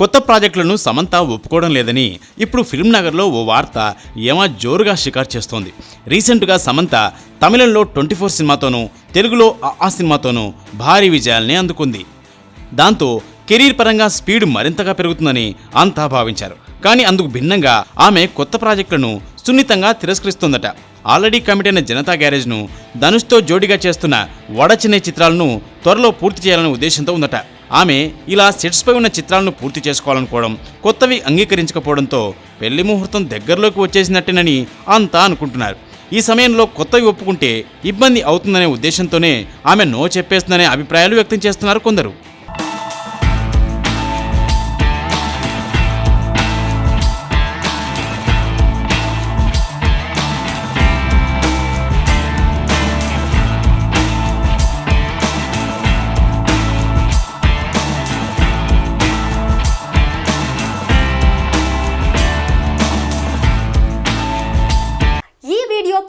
కొత్త ప్రాజెక్టులను సమంత ఒప్పుకోవడం లేదని ఇప్పుడు ఫిల్మ్ నగర్లో ఓ వార్త ఏమా జోరుగా షికారు చేస్తోంది. రీసెంట్గా సమంత తమిళంలో ట్వంటీ ఫోర్ సినిమాతోనూ తెలుగులో ఆ ఆ సినిమాతోనూ భారీ విజయాల్ని అందుకుంది. దాంతో కెరీర్ పరంగా స్పీడ్ మరింతగా పెరుగుతుందని అంతా భావించారు. కానీ అందుకు భిన్నంగా ఆమె కొత్త ప్రాజెక్టులను సున్నితంగా తిరస్కరిస్తోందట. ఆల్రెడీ కమిట్ అయిన జనతా గ్యారేజ్ను ధనుష్తో జోడిగా చేస్తున్న వడచినే చిత్రాలను త్వరలో పూర్తి చేయాలనే ఉద్దేశంతో ఉందట. ఆమె ఇలా సెట్స్పై ఉన్న చిత్రాలను పూర్తి చేసుకోవాలనుకోవడం కొత్తవి అంగీకరించకపోవడంతో పెళ్ళి ముహూర్తం దగ్గరలోకి వచ్చేసినట్టేనని అంతా అనుకుంటున్నారు. ఈ సమయంలో కొత్తవి ఒప్పుకుంటే ఇబ్బంది అవుతుందనే ఉద్దేశంతోనే ఆమె నో చెప్పేస్తుందనే అభిప్రాయాలు వ్యక్తం చేస్తున్నారు కొందరు.